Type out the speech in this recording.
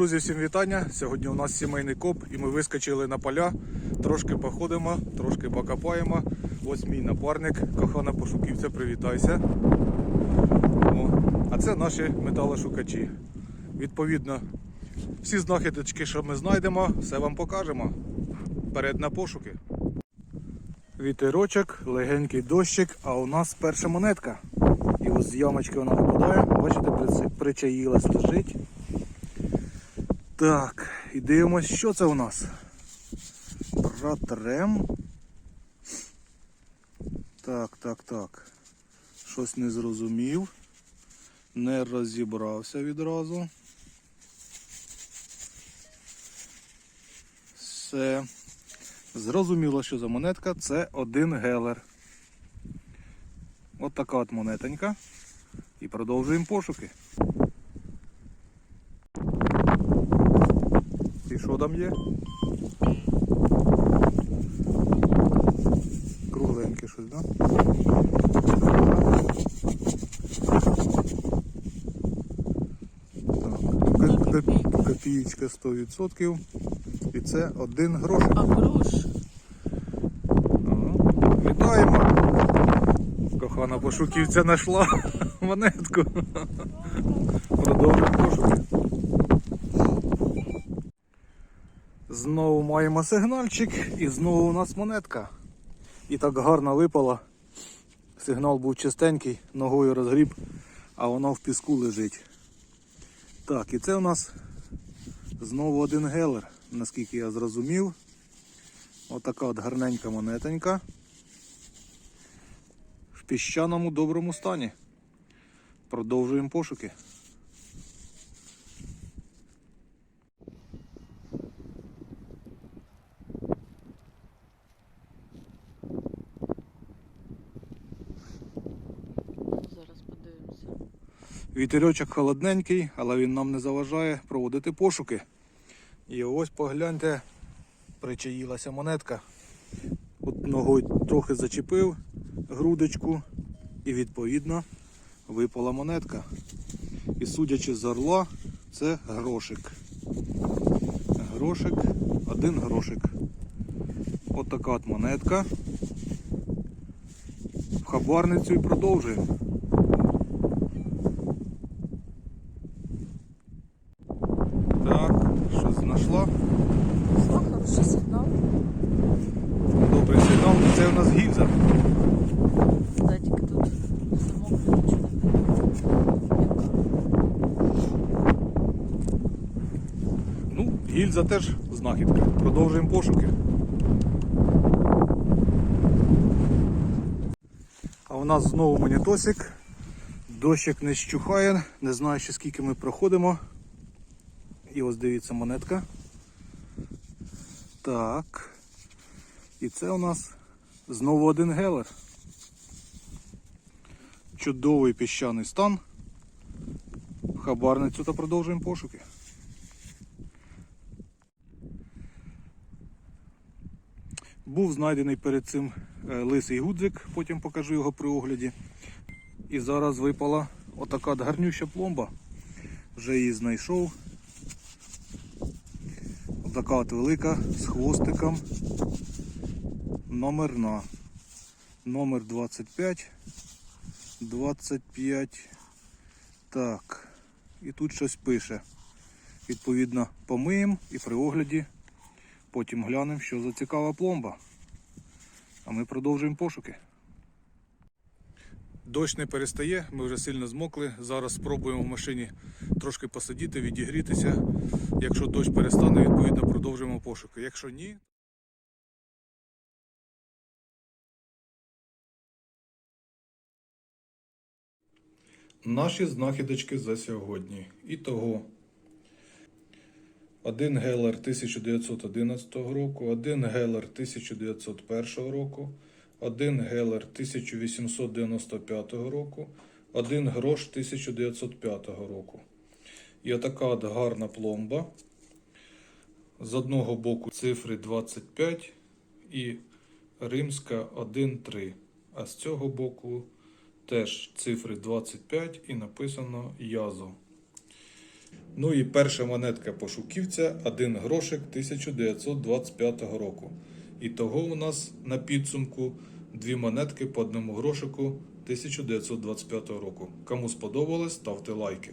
Друзі, всім вітання! Сьогодні у нас сімейний коп і ми вискочили на поля. Трошки походимо, трошки покопаємо. Ось мій напарник, кохана пошуківця, привітайся. О, а це наші металошукачі. Відповідно, всі знахідочки, що ми знайдемо, все вам покажемо. Вперед на пошуки. Вітерочок, легенький дощик, а у нас перша монетка. І ось з ямочки вона випадає. Бачите, причаїлась, лежить. Так, і дивимось, що це у нас. Протрем. Так, так, так. Щось не зрозумів. Не розібрався відразу. Все. Зрозуміло, що за монетка це один гелер. От от монетонька. І продовжуємо пошуки. Що там є? Кругленьке щось, так? Так, коп- копієчка 100%. І це один грошик. А грош? Вітаємо! Кохана пошуківця знайшла монетку. Продовжуємо пошуки. Знову маємо сигнальчик і знову у нас монетка. І так гарно випала. Сигнал був чистенький, ногою розгріб, а воно в піску лежить. Так, і це у нас знову один гелер, наскільки я зрозумів. Отака от гарненька монетонька. В піщаному доброму стані. Продовжуємо пошуки. Зараз подивимося. Вітерочок холодненький, але він нам не заважає проводити пошуки. І ось погляньте, причаїлася монетка. От ногою трохи зачепив грудочку і відповідно випала монетка. І судячи з орла, це грошик. Грошик, один грошик. От така от монетка. В хабарницю і продовжуємо. Так, щось знайшла. Знов хороший сигнал. Добрий сигнал. Це у нас гільза. Да, тут замок нічого. Ну, гільза теж знахідка. Продовжуємо пошуки. А у нас знову монітосик. Дощик не щухає. Не знаю ще скільки ми проходимо. І ось дивіться монетка. Так. І це у нас знову один гелер. Чудовий піщаний стан. Хабарницю та продовжуємо пошуки. Був знайдений перед цим е, лисий гудзик, потім покажу його при огляді. І зараз випала отака гарнюща пломба. Вже її знайшов. Отака от велика з хвостиком. Номерна. Номер 25. 25. Так. І тут щось пише. Відповідно, помиємо і при огляді Потім глянемо, що за цікава пломба. А ми продовжуємо пошуки. Дощ не перестає, ми вже сильно змокли. Зараз спробуємо в машині трошки посидіти, відігрітися. Якщо дощ перестане, відповідно продовжуємо пошуки. Якщо ні, Наші знахідочки за сьогодні. І того. Один гелер 1911 року, один гелер 1901 року, один гелер 1895 року, один грош 1905 року. І отака от гарна пломба. З одного боку цифри 25 і римська 1,3. А з цього боку теж цифри 25 і написано язо. Ну і перша монетка пошуківця 1 грошик 1925 року. І того у нас на підсумку дві монетки по одному грошику 1925 року. Кому сподобалось, ставте лайки.